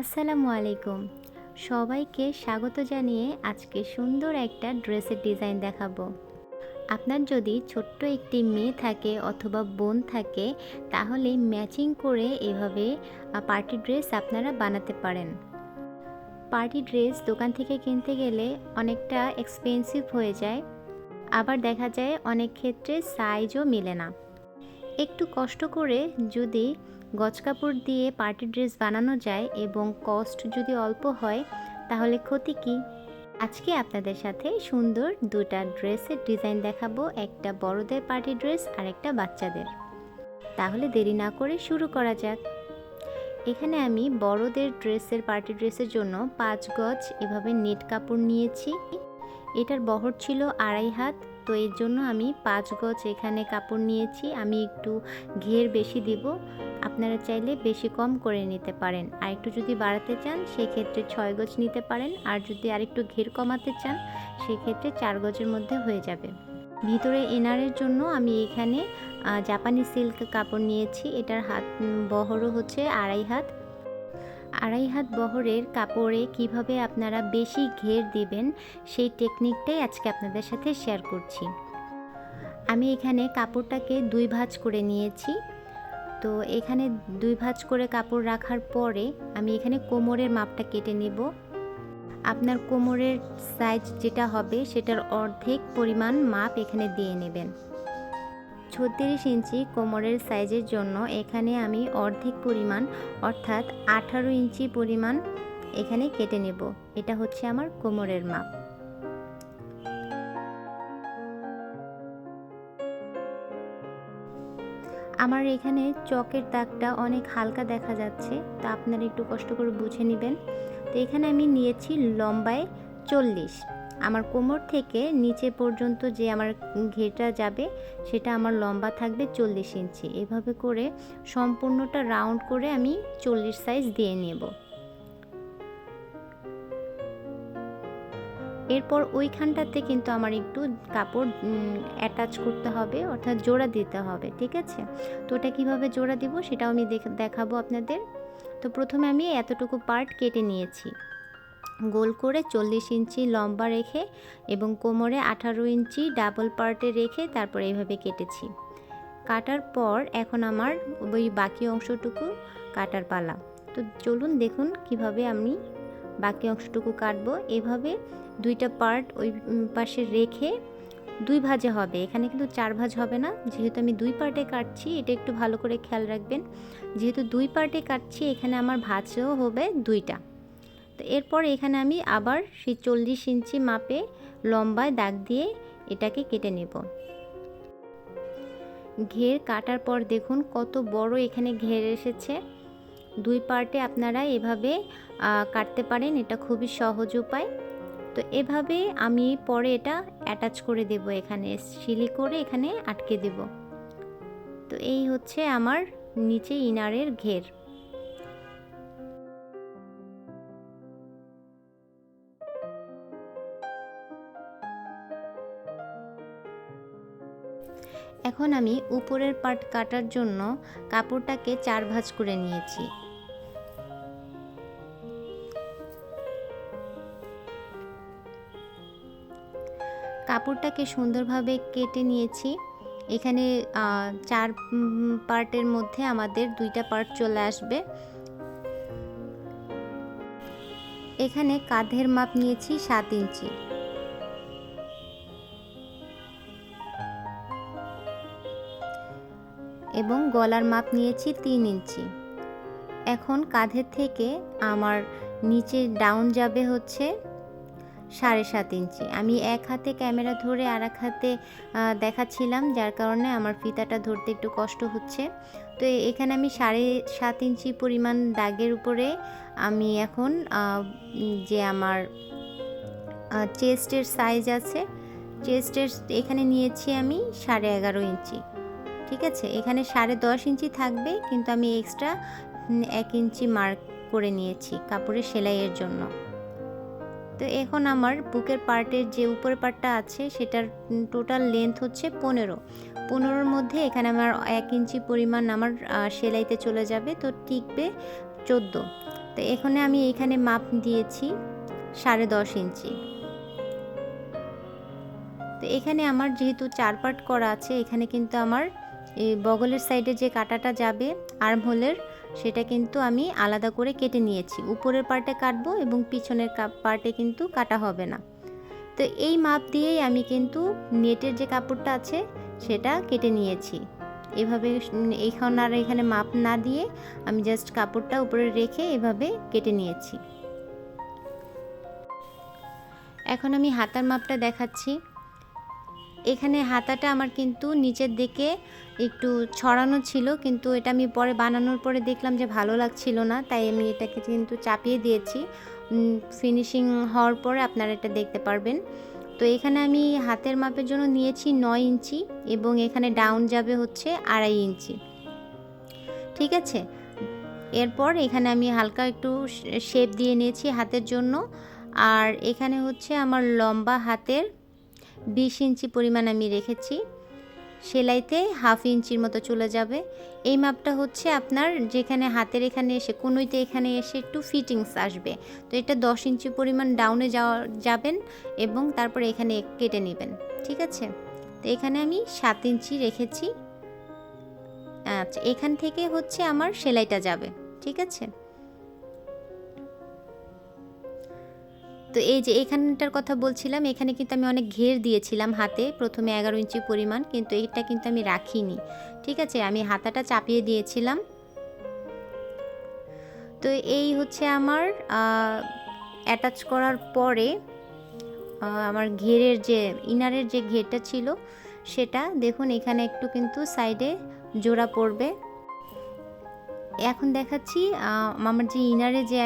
আসসালামু আলাইকুম। সবাইকে স্বাগত জানিয়ে আজকে সুন্দর একটা ড্রেসের ডিজাইন দেখাবো। আপনার যদি ছোট্ট একটি মেয়ে থাকে অথবা বোন থাকে, তাহলে ম্যাচিং করে এভাবে পার্টি ড্রেস আপনারা বানাতে পারেন। পার্টি ড্রেস দোকান থেকে কিনতে গেলে অনেকটা এক্সপেন্সিভ হয়ে যায়। আবার দেখা যায় অনেক ক্ষেত্রে সাইজও মেলে না। একটু কষ্ট করে যদি গজ কাপড় দিয়ে পার্টি ড্রেস বানানো যায় এবং কস্ট যদি অল্প হয়, তাহলে ক্ষতি কি? আজকে আপনাদের সাথে সুন্দর দুটা ড্রেসের ডিজাইন দেখাবো, একটা বড়দের পার্টি ড্রেস আর একটা বাচ্চাদের। তাহলে দেরি না করে শুরু করা যাক। এখানে আমি বড়দের ড্রেসের পার্টি ড্রেসের জন্য পাঁচ গজ এভাবে নেট কাপড় নিয়েছি। এটার বহর ছিল আড়াই হাত, তো এর জন্য আমি পাঁচ গজ এখানে কাপড় নিয়েছি। আমি একটু ঘের বেশি দিব। আপনারা চাইলে বেশি কম করে নিতে পারেন। আর একটু যদি বাড়াতে চান, সেক্ষেত্রে ছয় গজ নিতে পারেন। আর যদি আরেকটু ঘের কমাতে চান, সেক্ষেত্রে চার গজের মধ্যে হয়ে যাবে। ভিতরে এনারের জন্য আমি এখানে জাপানি সিল্ক কাপড় নিয়েছি। এটার হাত বহরও হচ্ছে আড়াই হাত। আড়াই হাত বহরের কাপড়ে কীভাবে আপনারা বেশি ঘের দিবেন, সেই টেকনিকটাই আজকে আপনাদের সাথে শেয়ার করছি। আমি এখানে কাপড়টাকে দুই ভাঁজ করে নিয়েছি। তো এখানে দুই ভাঁজ করে কাপড় রাখার পরে আমি এখানে কোমরের মাপটা কেটে নেব। আপনার কোমরের সাইজ যেটা হবে সেটার অর্ধেক পরিমাণ মাপ এখানে দিয়ে নেবেন। ছত্রিশ ইঞ্চি কোমরের সাইজের জন্য এখানে আমি অর্ধেক পরিমাণ অর্থাৎ আঠারো ইঞ্চি পরিমাণ এখানে কেটে নেব। এটা হচ্ছে আমার কোমরের মাপ। আমার এখানে চকের দাগটা অনেক হালকা দেখা যাচ্ছে, তা আপনারা একটু কষ্ট করে বুঝে নেবেন। তো এখানে আমি নিয়েছি লম্বায় চল্লিশ। আমার কোমর থেকে নিচে পর্যন্ত যে আমার ঘেরটা যাবে, সেটা আমার লম্বা থাকবে চল্লিশ ইঞ্চি। এভাবে করে সম্পূর্ণটা রাউন্ড করে আমি চল্লিশ সাইজ দিয়ে নেব। এরপর ওইখানটাতে কিন্তু আমার একটু কাপড় অ্যাটাচ করতে হবে, অর্থাৎ জোড়া দিতে হবে, ঠিক আছে? তো ওটা কীভাবে জোড়া দিব সেটাও আমি দেখ- দেখাবো আপনাদের। তো প্রথমে আমি এতটুকু পার্ট কেটে নিয়েছি। গোল করে চল্লিশ ইঞ্চি লম্বা রেখে এবং কোমরে আঠারো ইঞ্চি ডাবল পার্টে রেখে তারপর এইভাবে কেটেছি। কাটার পর এখন আমার ওই বাকি অংশটুকু কাটার পালা। তো চলুন দেখুন কীভাবে আমি বাকি অংশটুকু কাটবো। এভাবে দুইটা পার্ট ওই পাশে রেখে দুই ভাজে হবে। এখানে কিন্তু চার ভাজ হবে না। যেহেতু আমি দুই পার্টে কাটছি, এটা একটু ভালো করে খেয়াল রাখবেন। যেহেতু দুই পার্টে কাটছি, এখানে আমার ভাজও হবে দুইটা। তো এরপর এখানে আমি আবার সেই চল্লিশ ইঞ্চি মাপে লম্বায় দাগ দিয়ে এটাকে কেটে নেব। ঘের কাটার পর দেখুন কত বড় এখানে ঘের এসেছে। দুই পার্টে আপনারা এভাবে কাটতে পারেন, এটা খুবই সহজ উপায়। তো এভাবে আমি পরে এটা অ্যাটাচ করে দেব এখানে সিলি করে এখানে আটকে দেব। তো এই হচ্ছে আমার নিচে ইনারের ঘের। এখন আমি উপরের পার্ট কাটার জন্য কাপড়টাকে চার ভাঁজ করে নিয়েছি। কাপড়টাকে সুন্দরভাবে কেটে নিয়েছি। এখানে চার পার্টের মধ্যে আমাদের দুইটা পার্ট চলে আসবে। এখানে কাঁধের মাপ নিয়েছি সাত ইঞ্চি। এবং গলার মাপ নিয়েছি তিন ইঞ্চি। এখন কাঁধের থেকে আমার নিচে ডাউন যাবে হচ্ছে সাড়ে সাত ইঞ্চি। আমি এক হাতে ক্যামেরা ধরে আর এক হাতে দেখাচ্ছিলাম, যার কারণে আমার ফিতাটা ধরতে একটু কষ্ট হচ্ছে। তো এখানে আমি সাড়ে সাত ইঞ্চি পরিমাণ দাগের উপরে আমি এখন যে আমার চেস্টের সাইজ আছে, চেস্টের এখানে নিয়েছি আমি সাড়ে এগারো ইঞ্চি। ঠিক আছে? এখানে সাড়ে দশ ইঞ্চি থাকবে, কিন্তু আমি এক্সট্রা এক ইঞ্চি মার্ক করে নিয়েছি কাপড়ের সেলাইয়ের জন্য। তো এখন আমার বুকের পার্টের যে উপরের পার্টটা আছে, সেটার টোটাল লেন্থ হচ্ছে পনেরো। পনেরোর মধ্যে এখানে আমার এক ইঞ্চি পরিমাণ আমার সেলাইতে চলে যাবে, তো টিকবে চোদ্দ। তো এখানে আমি এখানে মাপ দিয়েছি সাড়ে দশ ইঞ্চি। তো এখানে আমার যেহেতু চার পার্ট করা আছে, এখানে কিন্তু আমার এই বগলের সাইডে যে কাটাটা যাবে আর্ম হোলের সেটা কিন্তু আমি আলাদা করে কেটে নিয়েছি। উপরের পার্টে কাটবো এবং পিছনের পার্টে কিন্তু কাটা হবে না। তো এই মাপ দিয়েই আমি কিন্তু নেটের যে কাপড়টা আছে, সেটা কেটে নিয়েছি। এভাবে এইখান আর এখানে মাপ না দিয়ে আমি জাস্ট কাপড়টা উপরে রেখে এভাবে কেটে নিয়েছি। এখন আমি হাতার মাপটা দেখাচ্ছি। এখানে হাতাটা আমার কিন্তু নিচের দিকে একটু ছড়ানো ছিল, কিন্তু এটা আমি পরে বানানোর পরে দেখলাম যে ভালো লাগছিল না, তাই আমি এটাকে কিন্তু চাপিয়ে দিয়েছি। ফিনিশিং হওয়ার পরে আপনারা এটা দেখতে পারবেন। তো এখানে আমি হাতের মাপের জন্য নিয়েছি নয় ইঞ্চি এবং এখানে ডাউন যাবে হচ্ছে আড়াই ইঞ্চি। ঠিক আছে? এরপর এখানে আমি হালকা একটু শেপ দিয়ে নিয়েছি হাতের জন্য। আর এখানে হচ্ছে আমার লম্বা হাতের বিশ ইঞ্চি পরিমাণ আমি রেখেছি। সেলাইতে হাফ ইঞ্চির মতো চলে যাবে। এই মাপটা হচ্ছে আপনার যেখানে হাতের এখানে এসে, কোনোইতে এখানে এসে একটু ফিটিংস আসবে। তো এটা দশ ইঞ্চি পরিমাণ ডাউনে যাওয়া, যাবেন এবং তারপর এখানে কেটে নেবেন। ঠিক আছে? তো এখানে আমি সাত ইঞ্চি রেখেছি। আচ্ছা এখান থেকে হচ্ছে আমার সেলাইটা যাবে। ঠিক আছে? তো এই যে এখানটার কথা বলছিলাম, এখানে কিন্তু আমি অনেক ঘের দিয়েছিলাম হাতে, প্রথমে এগারো ইঞ্চি পরিমাণ, কিন্তু এটা কিন্তু আমি রাখিনি। ঠিক আছে, আমি হাতাটা চাপিয়ে দিয়েছিলাম। তো এই হচ্ছে আমার অ্যাটাচ করার পরে আমার ঘেরের যে, ইনারের যে ঘেরটা ছিল, সেটা দেখুন এখানে একটু কিন্তু সাইডে জোড়া পড়বে। এখন দেখাচ্ছি আমার যে ইনারে যে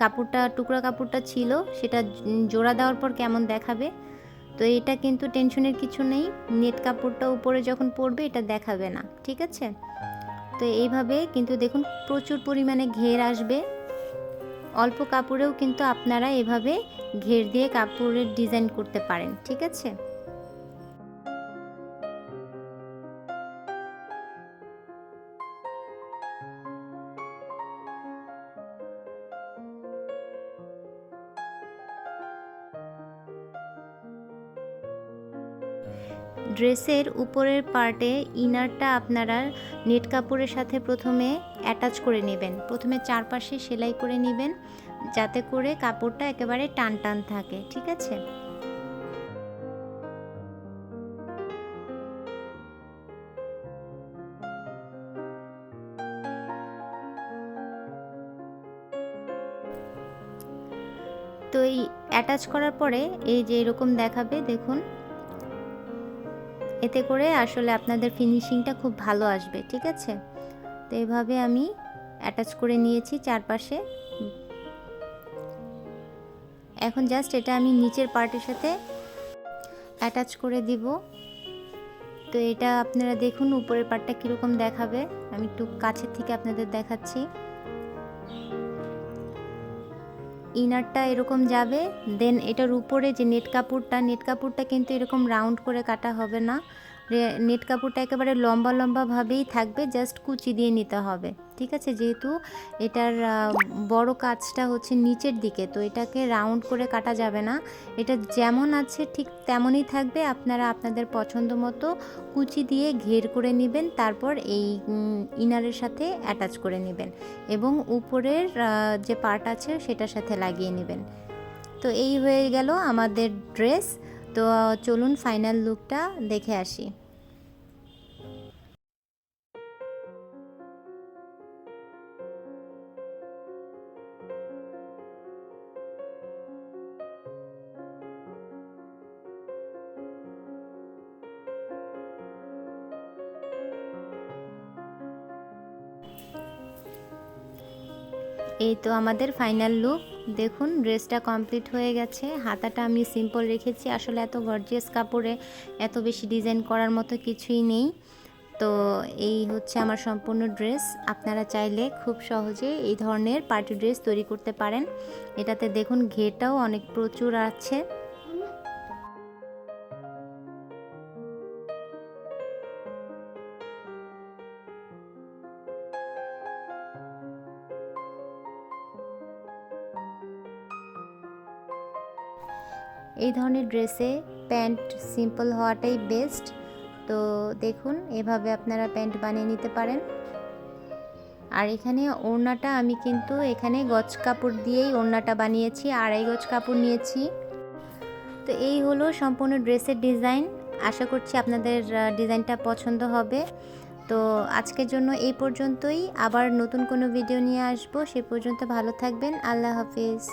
কাপড়টা, টুকরা কাপড়টা ছিল, সেটা জোড়া দেওয়ার পর কেমন দেখাবে? তো এটা কিন্তু টেনশনের কিছু নেই, নেট কাপড়টা উপরে যখন পড়বে এটা দেখাবে না, ঠিক আছে? তো এইভাবে কিন্তু দেখুন প্রচুর পরিমাণে ঘের আসবে। অল্প কাপড়েও কিন্তু আপনারা এভাবে ঘের দিয়ে কাপড়ের ডিজাইন করতে পারেন, ঠিক আছে? ড্রেসের উপরের পার্টে ইনারটা আপনারা নেট কাপড়ের সাথে প্রথমে অ্যাটাচ করে নেবেন। প্রথমে চারপাশে সেলাই করে নেবেন যাতে করে কাপড়টা একেবারে টান টান থাকে, ঠিক আছে? তো এই অ্যাটাচ করার পরে এই যে এরকম দেখাবে, দেখুন। এতে করে আসলে আপনাদের ফিনিশিংটা খুব ভালো আসবে, ঠিক আছে? তো এইভাবে আমি অ্যাটাচ করে নিয়েছি চারপাশে। এখন জাস্ট এটা আমি নিচের পার্টের সাথে অ্যাটাচ করে দিব। তো এটা আপনারা দেখুন উপরের পার্টটা কীরকম দেখাবে। আমি একটু কাছের থেকে আপনাদের দেখাচ্ছি। ইনারটা এরকম যাবে দেন এটার উপরে যে নেট কাপড়টা নেট কাপড়টা কিন্তু এরকম রাউন্ড করে কাটা হবে না। নেট কাপড়টা একেবারে লম্বা লম্বাভাবেই থাকবে জাস্ট কুচি দিয়ে নিতে হবে, ঠিক আছে? যেহেতু এটার বড় কাজটা হচ্ছে নিচের দিকে, তো এটাকে রাউন্ড করে কাটা যাবে না। এটা যেমন আছে ঠিক তেমনই থাকবে, আপনারা আপনাদের পছন্দ মতো কুচি দিয়ে ঘের করে নেবেন, তারপর এই ইনারের সাথে অ্যাটাচ করে নেবেন এবং উপরের যে পার্ট আছে সেটার সাথে লাগিয়ে নেবেন। তো এই হয়ে গেল আমাদের ড্রেস তো চলুন ফাইনাল লুকটা দেখে আসি। এই তো আমাদের ফাইনাল লুক দেখুন ড্রেসটা কমপ্লিট হয়ে গেছে। হাতাটা আমি সিম্পল রেখেছি। আসলে এত গর্জিয়াস কাপড়ে এত বেশি ডিজাইন করার মতো কিছুই নেই। তো এই হচ্ছে আমার সম্পূর্ণ ড্রেস আপনারা চাইলে খুব সহজে এই ধরনের পার্টি ড্রেস তৈরি করতে পারেন। এটাতে দেখুন ঘেটাও অনেক প্রচুর আছে। এই ধরনের ড্রেসে প্যান্ট সিম্পল হওয়াটাই বেস্ট। তো দেখুন, এভাবে আপনারা প্যান্ট বানিয়ে নিতে পারেন। আর এখানে ওড়নাটা আমি কিন্তু এখানে গজ কাপড় দিয়েই ওড়নাটা বানিয়েছি, আড়াই গজ কাপড় নিয়েছি। তো এই হলো সম্পূর্ণ ড্রেসের ডিজাইন। আশা করছি আপনাদের ডিজাইনটা পছন্দ হবে। তো আজকের জন্য এই পর্যন্তই। আবার নতুন কোনো ভিডিও নিয়ে আসব। সে পর্যন্ত ভালো থাকবেন। আল্লাহ হাফিজ।